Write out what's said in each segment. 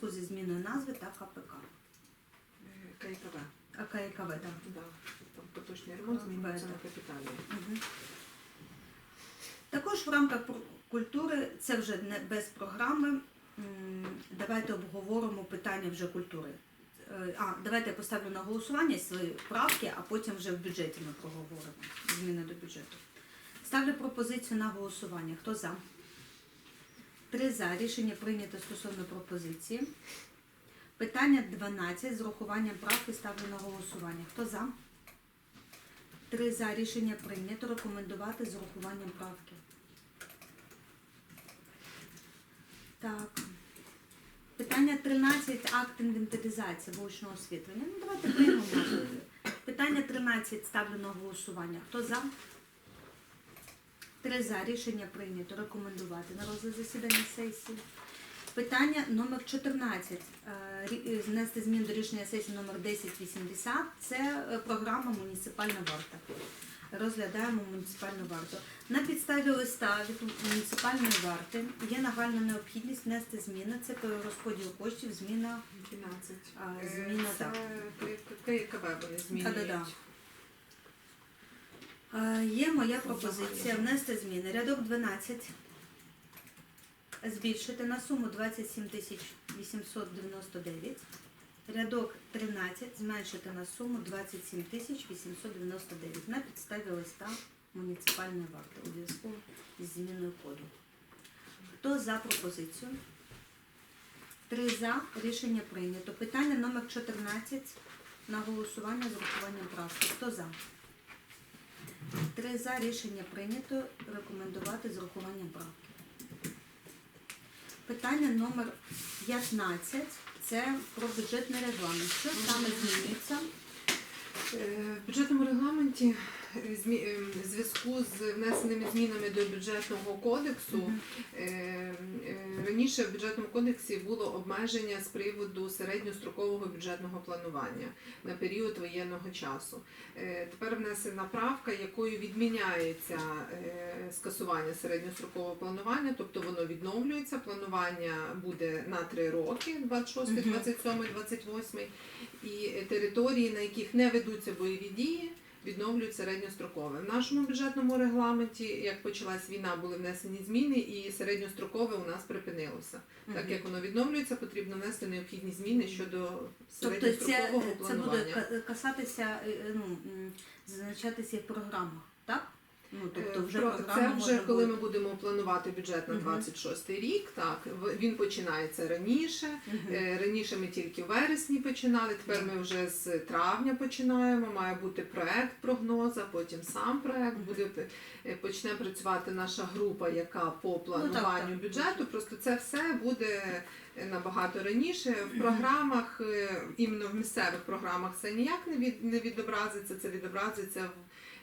зв'язку зі зміною назви та КПК. ККВ. А ККВ, так. Да. Там поточний ремонт змінюється на капітальний. Мгм. Також в рамках культури, це вже не без програми. Давайте обговоримо питання вже культури. Е, А, давайте я поставлю на голосування свої правки, а потім вже в бюджеті ми проговоримо зміни до бюджету. Ставлю пропозицію на голосування. Хто за? Три за. Рішення прийнято стосовно пропозиції. Питання 12 з урахуванням правки ставлю на голосування. Хто за? Три за рішення прийнято рекомендувати з урахуванням правки. Так. Питання 13. Акт інвентаризації вуличного освітлення. Ну, давайте приймемо. Питання 13 ставлю на голосування. Хто за? Три за рішення прийнято. Рекомендувати на розгляд засідання сесії. Питання номер 14. Е, е, Внести змін до рішення сесії номер 1080. Це е, програма Муніципальна варта. Розглядаємо муніципальну варту. На підставі листа від муніципальної варти є нагальна необхідність внести зміни. Це перерозподіл коштів, зміна 12. А, Е, зміна, це так. ККВ вони змінюють. Є моя пропозиція внести зміни. Рядок 12 збільшити на суму 27 тисяч 899. Рядок 13 зменшити на суму 27 тисяч 899 на підставі листа муніципальної варти у зв'язку з зміною коду. Хто за пропозицію? Три за. Рішення прийнято. Питання номер 14 на голосування з урахуванням правки. Хто за? Три за рішення прийнято. Рекомендувати з урахуванням правки. Питання номер 15 це про бюджетний регламент. Що саме змінюється? Е, В бюджетному регламенті зв'язку з внесеними змінами до бюджетного кодексу е, е, раніше в бюджетному кодексі було обмеження з приводу середньострокового бюджетного планування на період воєнного часу. Е, Тепер внесена правка, якою відміняється е, скасування середньострокового планування, тобто воно відновлюється. Планування буде на три роки: 26, Мгм. 27, 28, і території, на яких не ведуться бойові дії. Відновлюють середньострокове. В нашому бюджетному регламенті, як почалась війна, були внесені зміни, і середньострокове у нас припинилося. Так як воно відновлюється, потрібно внести необхідні зміни щодо Тобто це, середньострокового це буде планування. касатися, е, е, ну, зазначатися в програмах, так? Ну, тобто Е, вже про- це вже коли бути. ми будемо планувати бюджет на Мгм. 26 рік. Так він починається раніше. Е, Раніше ми тільки в вересні починали. Тепер ми вже з травня починаємо. Має бути проект прогноза, потім сам проект буде е, почне працювати наша група, яка по Ну, так, плануванню так. бюджету. Просто це все буде набагато раніше. В програмах, е, іменно в місцевих програмах, це ніяк не від не відобразиться. Це відобразиться в.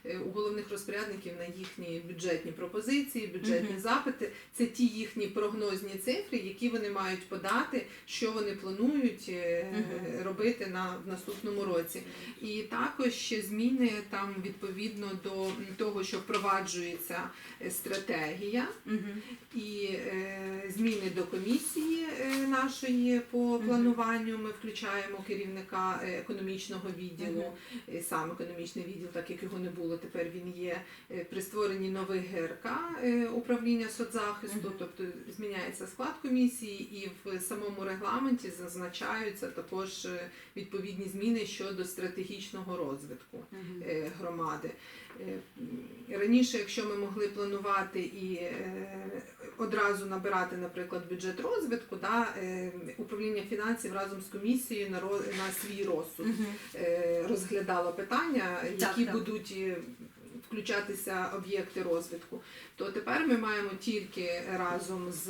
е, У головних розпорядників на їхні бюджетні пропозиції, бюджетні Мгм. запити це ті їхні прогнозні цифри, які вони мають подати, що вони планують е, Мгм. робити на в наступному році. І також ще зміни там відповідно до того, що впроваджується стратегія, Мгм. і е, зміни до комісії е, нашої по плануванню. Ми включаємо керівника е, економічного відділу, е, сам економічний відділ, так як його не було, тепер він є е, при створенні нових ГРК управління соцзахисту, тобто зміняється склад комісії, і в самому регламенті зазначаються також відповідні зміни щодо стратегічного розвитку громади. Раніше, якщо ми могли планувати і одразу набирати, наприклад, бюджет розвитку, да, е, управління фінансів разом з комісією на, на свій розсуд Мгм. е, розглядало питання, які так. будуть е, включатися об'єкти розвитку, то тепер ми маємо тільки разом з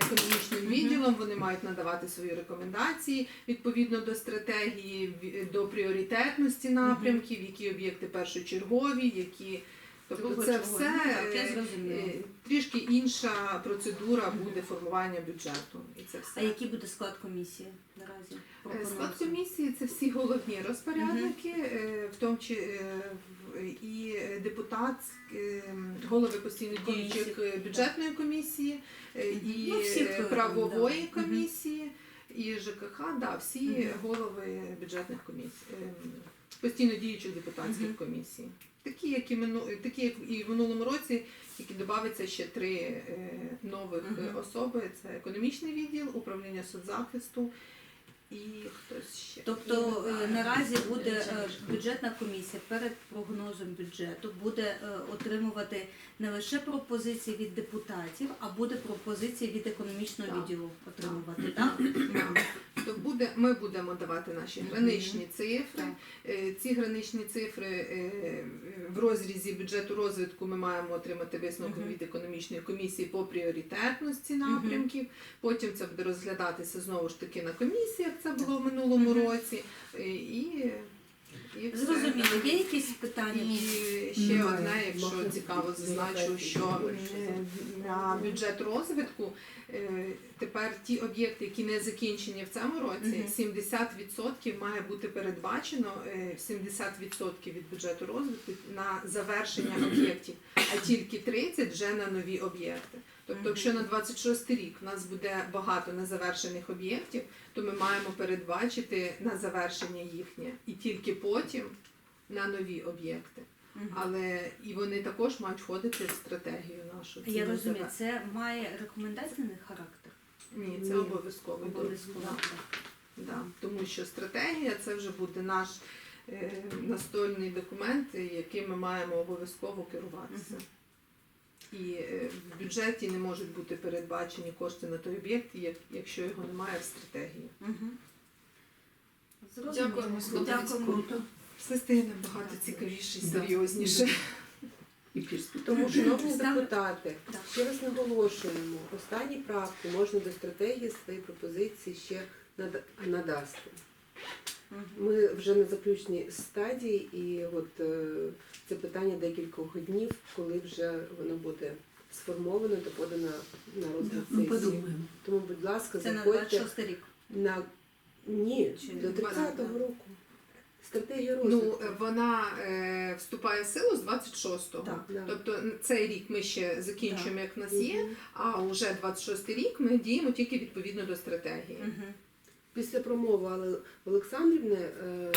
економічним відділом. Вони мають надавати свої рекомендації відповідно до стратегії, до пріоритетності напрямків, які об'єкти першочергові, які тобто це все Ну, е, е, трішки інша процедура буде формування бюджету. І це все. А який буде склад комісії наразі? Е, Пропонується? Склад комісії це всі головні розпорядники, в тому чи і депутат, голови постійно діючих бюджетної комісії і Ну, правової комісії. І ЖКХ, да, всі голови бюджетних комісій, ем, постійно діючих депутатських комісій. Такі, як і мину, такі, як і в минулому році, тільки додається ще три е, нових особи: це економічний відділ, управління соцзахисту і хтось ще. Тобто е, наразі буде е, бюджетна комісія перед прогнозом бюджету буде е, отримувати не лише пропозиції від депутатів, а буде пропозиції від економічного Так. відділу отримувати, так? Да. То буде, ми будемо давати наші граничні цифри. Е, Ці граничні цифри е, в розрізі бюджету розвитку ми маємо отримати висновок від економічної комісії по пріоритетності напрямків. Потім це буде розглядатися знову ж таки на комісії, як це було в минулому році. Е, І, і. Зрозуміло, є якісь питання? І ще одне, якщо цікаво, зазначу, що е, на бюджет розвитку е, тепер ті об'єкти, які не закінчені в цьому році, Мгм. 70% має бути передбачено е, 70% від бюджету розвитку на завершення об'єктів, а тільки 30% вже на нові об'єкти. Тобто, якщо на 26 рік у нас буде багато незавершених об'єктів, то ми маємо передбачити на завершення їхнє і тільки потім на нові об'єкти. Але і вони також мають входити в стратегію нашу. Я розумію, це має рекомендаційний характер. Ні, це обов'язково. Обов'язково. Да. Тому що стратегія це вже буде наш е, настольний документ, яким ми маємо обов'язково керуватися. І е, в бюджеті не можуть бути передбачені кошти на той об'єкт, якщо його немає в стратегії. Зрозуміло. Дякуємо, Дякуємо. Все стає набагато цікавіше і серйозніше. Тому, шановні депутати, Так. ще раз наголошуємо, останні правки можна до стратегії свої пропозиції ще надасти. Ми вже на заключній стадії, і от е, це питання декількох днів, коли вже воно буде сформовано та подано на розгляд сесії. Тому, будь ласка, Це на заходьте 26 рік. на ні, Чи до 30-го року. Стратегія Ну, розвитку. е, вона е, вступає в силу з 26-го. Да. Тобто цей рік ми ще закінчуємо, як в нас є, а вже 26-й рік ми діємо тільки відповідно до стратегії. Мгм. Після промови Але Олександрівни е,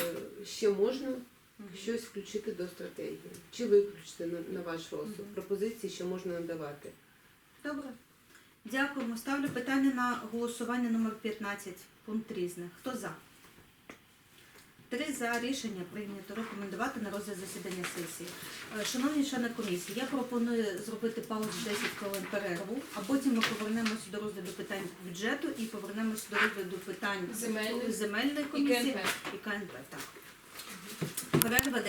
ще можна щось включити до стратегії. Чи виключити на, на ваш розсуд. Пропозиції ще можна надавати. Добре. Дякуємо. Ставлю питання на голосування номер 15, пункт різних. Хто за? Три за рішення прийнято рекомендувати на розгляд засідання сесії. Е, Шановні члени комісії, я пропоную зробити паузу 10 хвилин перерву, а потім ми повернемося до розгляду питань бюджету і повернемося до розгляду питань земельної комісії і КНП. Так. Перерва